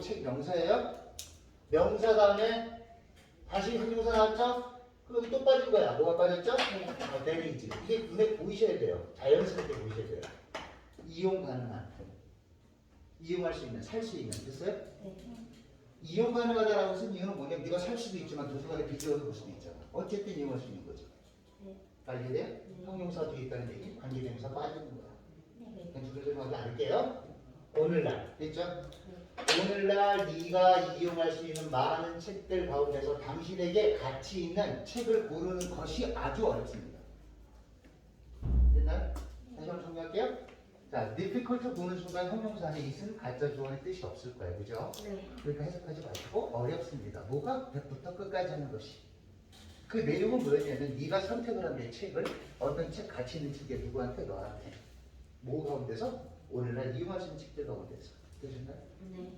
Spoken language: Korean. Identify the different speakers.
Speaker 1: 책 명사예요. 명사 다음에 다시 형용사 나왔죠? 그럼 또 빠진 거야. 뭐가 빠졌죠? 어, 데리지. 이게 눈에 보이셔야 돼요. 자연스럽게 보이셔야 돼요. 이용 가능한. 이용할 수 있는, 살 수 있는. 됐어요? 이용 가능하다라고 쓴 이유는 뭐냐면 네가 살 수도 있지만 도서관에 비교해서 볼 수도 있잖아. 어쨌든 이용할 수 있는 거죠. 알겠어요? 형용사 뒤에 있다는 얘기, 관계대명사 빠지는 거야. 그냥 두개 설명하지 않을게요. 오늘날, 됐죠? 오늘날 네가 이용할 수 있는 많은 책들 가운데서 당신에게 가치 있는 책을 고르는 것이 아주 어렵습니다. 됐나요? 다시 한번 정리할게요. 자, difficult 보는 순간 형용사 안에 있은 가짜 주어의 뜻이 없을 거예요. 그죠? 그러니까 해석하지 마시고 어렵습니다. 뭐가 100부터 끝까지 하는 것이. 그 내용은 뭐였냐면 네가 선택을 한 내 책을 어떤 책 가치 있는 책에 누구한테 너한테 뭐 가운데서 오늘날 있는 책들 가운데서 되셨나요?
Speaker 2: 네.